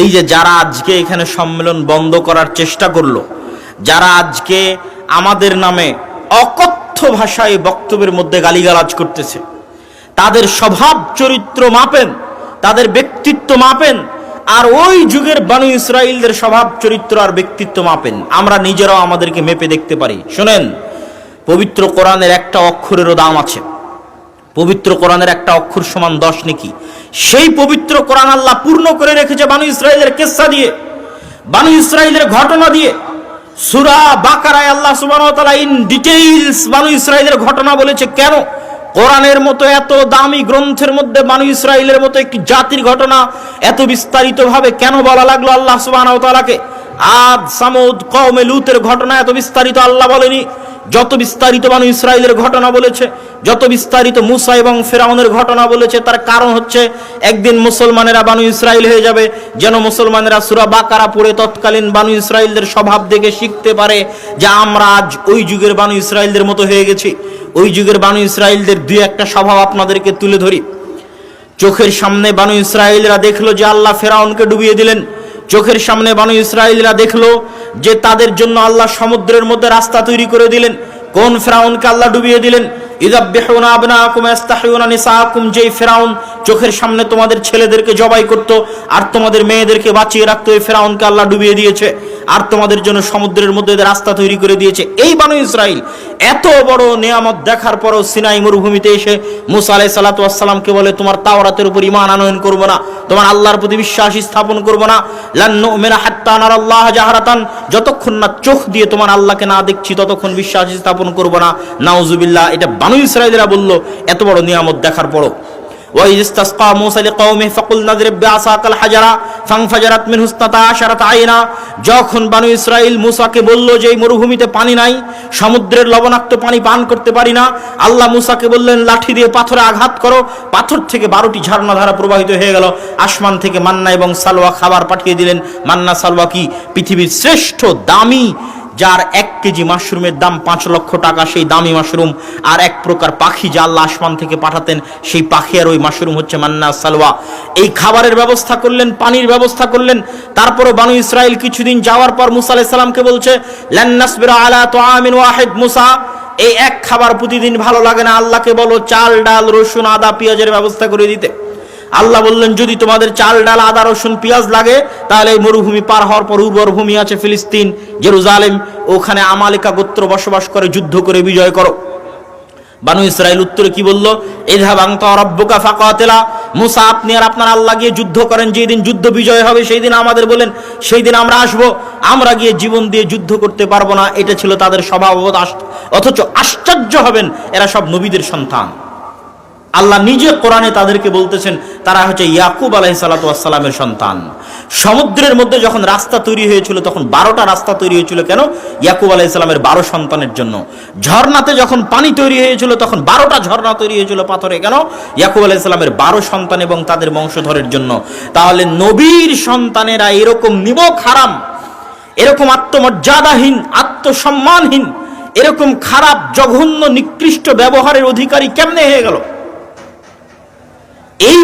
এই যে যারা আজকে এখানে সম্মেলন বন্ধ করার চেষ্টা করল, যারা আজকে আমাদের নামে অকথ্য ভাষায় বক্তব্যের মধ্যে গালিগালাজ করতেছে, তাদের স্বভাব চরিত্র মাপেন, তাদের ব্যক্তিত্ব মাপেন, আর ওই যুগের বানু ইসরায়েলদের স্বভাব চরিত্র আর ব্যক্তিত্ব মাপেন। আমরা নিজেরাও আমাদেরকে মেপে দেখতে পারি। শোনেন, পবিত্র কোরআনের একটা অক্ষরেরও দাম আছে। পবিত্র কোরআনের একটা অক্ষর সমান দশ নাকি? সেই পবিত্র কোরআন আল্লাহ পূর্ণ করে রেখেছে বানু ইসরায়েলের কেসা দিয়ে, বানু ইসরায়েলের ঘটনা দিয়ে। সুরা বাকারায় আল্লাহ ওয়া ইন ডিটেইলস বানু ইসরায়েলের ঘটনা বলেছে, কেন? কোরআনের মতো এত দামি গ্রন্থের মধ্যে বানু ইসরায়েলের মতো একটি জাতির ঘটনা এত বিস্তারিতভাবে কেন বলা লাগল আল্লাহ তাআলাকে? আদ, সামুদ, কওমে লুতের ঘটনা এত বিস্তারিত আল্লাহ বলেনি। যত বিস্তারিত বানু ইসরায়েলের ঘটনা বলেছে, যত বিস্তারিত মুসা এবং ফেরাউনের ঘটনা বলেছে, তার কারণ হচ্ছে একদিন মুসলমানেরা বানু ইসরায়েল হয়ে যাবে, যেন মুসলমানেরা সুরা বাকারা পড়ে তৎকালীন বানু ইসরায়েলদের স্বভাব দেখে শিখতে পারে যে আমরা আজ ওই যুগের বানু ইসরায়েলদের মতো হয়ে গেছি। ওই যুগের বানু ইসরায়েলদের দুই একটা স্বভাব আপনাদেরকে তুলে ধরি। চোখের সামনে বানু ইসরায়েলরা দেখল যে আল্লাহ ফেরাউনকে ডুবিয়ে দিলেন। চোখের সামনে বানু ইসরায়েলরা দেখল যে তাদের জন্য আল্লাহ সমুদ্রের মধ্যে রাস্তা তৈরি করে দিলেন। কোন ফেরাউনকে আল্লাহ ডুবিয়ে দিলেন? ফেরাউন চোখের সামনে তোমাদের ছেলেদেরকে জবাই করত আর তোমাদের মেয়েদেরকে বাঁচিয়ে রাখতো, এই ফেরাউনকে আল্লাহ ডুবিয়ে দিয়েছে। আর তোমাদের জন্য সমুদ্রের মধ্যে রাস্তা তৈরি করে দিয়েছে, এই বানু ইসরায়েল এত বড় নিয়ামত দেখার পরও সিনাই মরুভূমিতে এসে মুসা আলাই সালাতামকে বলে, তোমার তাওরাতের উপর ইমান আনয়ন করব না, তোমার আল্লাহর প্রতি বিশ্বাস স্থাপন করব না। লান্না হাত্তানার আল্লাহ জাহারাতান, যতক্ষণ না চোখ দিয়ে তোমার আল্লাহকে না দেখছি, ততক্ষণ বিশ্বাস স্থাপন করব না। নাউজুবিল্লাহ, এটা বানু ইসরায়েলরা বলল, এত বড় নিয়ামত দেখার পরও। ওয়াইস্তাসকা মুসা লিকাউমিহি ফাকুলনা যরিব বিআসাকাল হাজারা ফাংফাজারাত মিন হুস্তাতা আশারাত আইনা। যখন বানু ইসরাইল মুসাকে বলল যে এই মরুভূমিতে পানি নাই, সমুদ্রের লবণাক্ত পানি পান করতে পারি না, আল্লাহ মুসাকে বললেন, লাঠি দিয়ে পাথরে আঘাত করো, পাথর থেকে বারোটি ঝর্ণাধারা প্রবাহিত হয়ে গেল। আসমান থেকে মান্না এবং সালোয়া খাবার পাঠিয়ে দিলেন। মান্না সালোয়া কি? পৃথিবীর শ্রেষ্ঠ দামি যার এক কেজি মাশরুমের দাম পাঁচ লক্ষ টাকা, সেই দামি মাশরুম। আর এক প্রকার পাখি যা আল্লাহ আসমান থেকে পাঠাতেন, সেই পাখি আর ওই মাশরুম হচ্ছে মান্না সালওয়া। এই খাবারের ব্যবস্থা করলেন, পানির ব্যবস্থা করলেন। তারপরও বানু ইসরায়েল কিছুদিন যাওয়ার পর মুসা আলাইহিস সালামকে বলছে আলা তুআমিন ওয়াহিদ মুসা। এই এক খাবার প্রতিদিন ভালো লাগে না, আল্লাহকে বলো, চাল, ডাল, রসুন, আদা, পেঁয়াজের ব্যবস্থা করে দিতে। আল্লাহ বললেন, যদি তোমাদের চাল, ডাল, আদা, রসুন, পেঁয়াজ লাগে, তাহলে এই মরুভূমি পার হওয়ার পর উর্বর ভূমি আছে ফিলিস্তিন, জেরুজালেম। ওখানে আমালিকা গোত্র বসবাস করে, যুদ্ধ করে, বিজয় করো। বানু ইসরায়েল উত্তরে কি বলল এধাব আংতা রব্বুকা ফাকাতিলা। মুসা, আপনি আর আপনার আল্লাহ গিয়ে যুদ্ধ করেন, যেই দিন যুদ্ধ বিজয় হবে, সেই দিন আমাদের বলেন, সেই দিন আমরা আসব। আমরা গিয়ে জীবন দিয়ে যুদ্ধ করতে পারব না। এটা ছিল তাদের স্বভাব, অথচ আশ্চর্য হবেন, এরা সব নবীদের সন্তান। আল্লাহ নিজে কোরআনে তাদেরকে বলতেছেন, তারা হচ্ছে ইয়াকুব আলাহি সালাতামের সন্তান। সমুদ্রের মধ্যে যখন রাস্তা তৈরি হয়েছিল, তখন বারোটা রাস্তা তৈরি হয়েছিল কেন? ইয়াকুব আলাহি সালামের বারো সন্তানের জন্য। ঝর্ণাতে যখন পানি তৈরি হয়েছিল, তখন বারোটা ঝর্ণা তৈরি হয়েছিল পাথরে কেন? ইয়াকুব আলাহি সালামের বারো সন্তান এবং তাদের বংশধরের জন্য। তাহলে নবীর সন্তানেরা এরকম নিবক হারাম, এরকম আত্মমর্যাদাহীন, আত্মসম্মানহীন, এরকম খারাপ, জঘন্য, নিকৃষ্ট ব্যবহারের অধিকারী কেমনে হয়ে গেল? এই